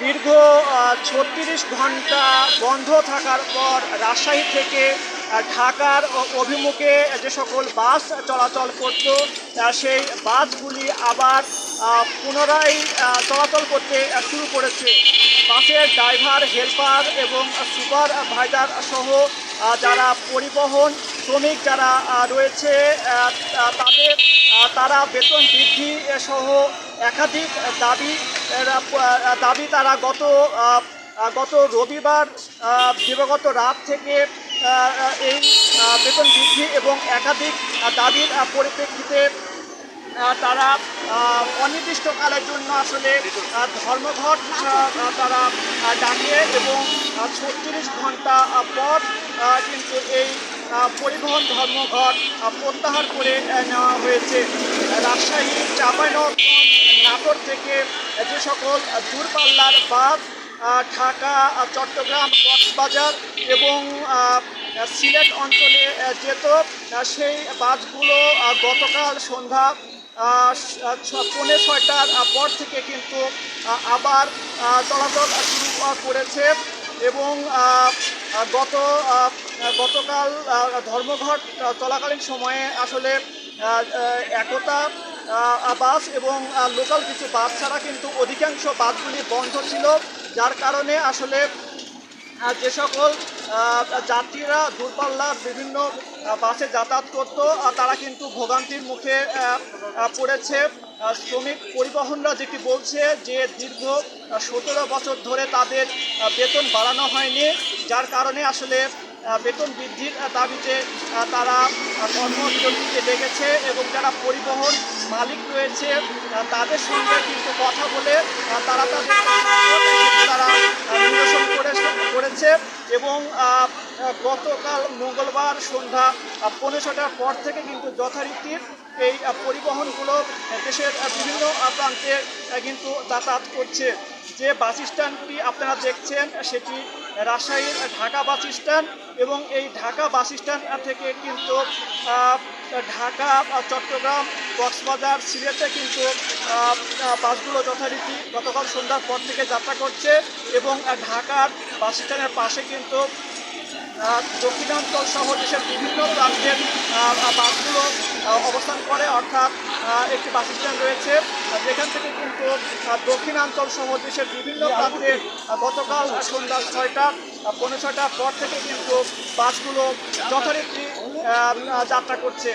দীর্ঘ ছত্রিশ ঘণ্টা বন্ধ থাকার পর রাজশাহী থেকে ঢাকার অভিমুখে যে সকল বাস চলাচল করত সেই বাসগুলি আবার পুনরায় চলাচল করতে শুরু করেছে। বাসের ড্রাইভার, হেল্পার এবং সুপার ভাইজার সহ যারা পরিবহন শ্রমিক যারা রয়েছে তাদের তারা বেতন বৃদ্ধি সহ একাধিক দাবি দাবি তারা গত গত রবিবার দিবাগত রাত থেকে এই বেতন বৃদ্ধি এবং একাধিক দাবির পরিপ্রেক্ষিতে তারা অনির্দিষ্টকালের জন্য আসলে ধর্মঘট তারা ডাকে এবং ছত্রিশ ঘণ্টা পর কিন্তু এই পরিবহন ধর্মঘট প্রত্যাহার করে নেওয়া হয়েছে। রাজশাহী, চাঁপাইনবাবগঞ্জ, নাটোর থেকে যে সকল দূরপাল্লার বাস ঢাকা চট্টগ্রাম, কক্সবাজার এবং সিলেট অঞ্চলে যেত সেই বাসগুলো গতকাল সন্ধ্যা পৌনে ছয়টার পর থেকে কিন্তু আবার চলাচল শুরু করেছে এবং গত গতকাল ধর্মঘট চলাকালীন সময়ে আসলে একতা বাস এবং লোকাল কিছু বাস ছাড়া কিন্তু অধিকাংশ বাসগুলি বন্ধ ছিল। যার কারণে আসলে যে সকল যাত্রীরা দূরপাল্লার বিভিন্ন বাসে যাতায়াত করতো তারা কিন্তু ভোগান্তির মুখে পড়েছে। শ্রমিক পরিবহনরা যেটি বলছে যে দীর্ঘ সতেরো বছর ধরে তাদের বেতন বাড়ানো হয়নি, যার কারণে আসলে বেতন বৃদ্ধির দাবিতে তারা কর্মবিরতিতে ডেকেছে এবং যারা পরিবহন মালিক রয়েছে তাদের সঙ্গে কিন্তু কথা বলে তারা তাদের তারা আহ, নিরসন করে করেছে এবং গতকাল মঙ্গলবার সন্ধ্যা পনেরোশোটার পর থেকে কিন্তু যথারীতি এই পরিবহনগুলো দেশের বিভিন্ন প্রান্তে কিন্তু যাতায়াত করছে। যে বাস স্ট্যান্ডটি আপনারা দেখছেন, সেটি রাজশাহীর ঢাকা বাস স্ট্যান্ড এবং এই ঢাকা বাস স্ট্যান্ড থেকে কিন্তু ঢাকা, চট্টগ্রাম, কক্সবাজার, সিলেটে কিন্তু বাসগুলো যথারীতি গতকাল সন্ধ্যার পর থেকে যাত্রা করছে এবং ঢাকার বাস স্ট্যান্ডের পাশে কিন্তু দক্ষিণাঞ্চল সহ দেশের বিভিন্ন প্রান্তের বাসগুলো অবস্থান করে। অর্থাৎ একটি বাস স্ট্যান্ড রয়েছে। যেখান থেকে কিন্তু দক্ষিণাঞ্চল সহ দেশের বিভিন্ন প্রান্তে গতকাল সন্ধ্যা ছয়টা পনেরো পৌনে ছয়টার পর থেকে কিন্তু বাসগুলো যথারীতি যাত্রা করছে।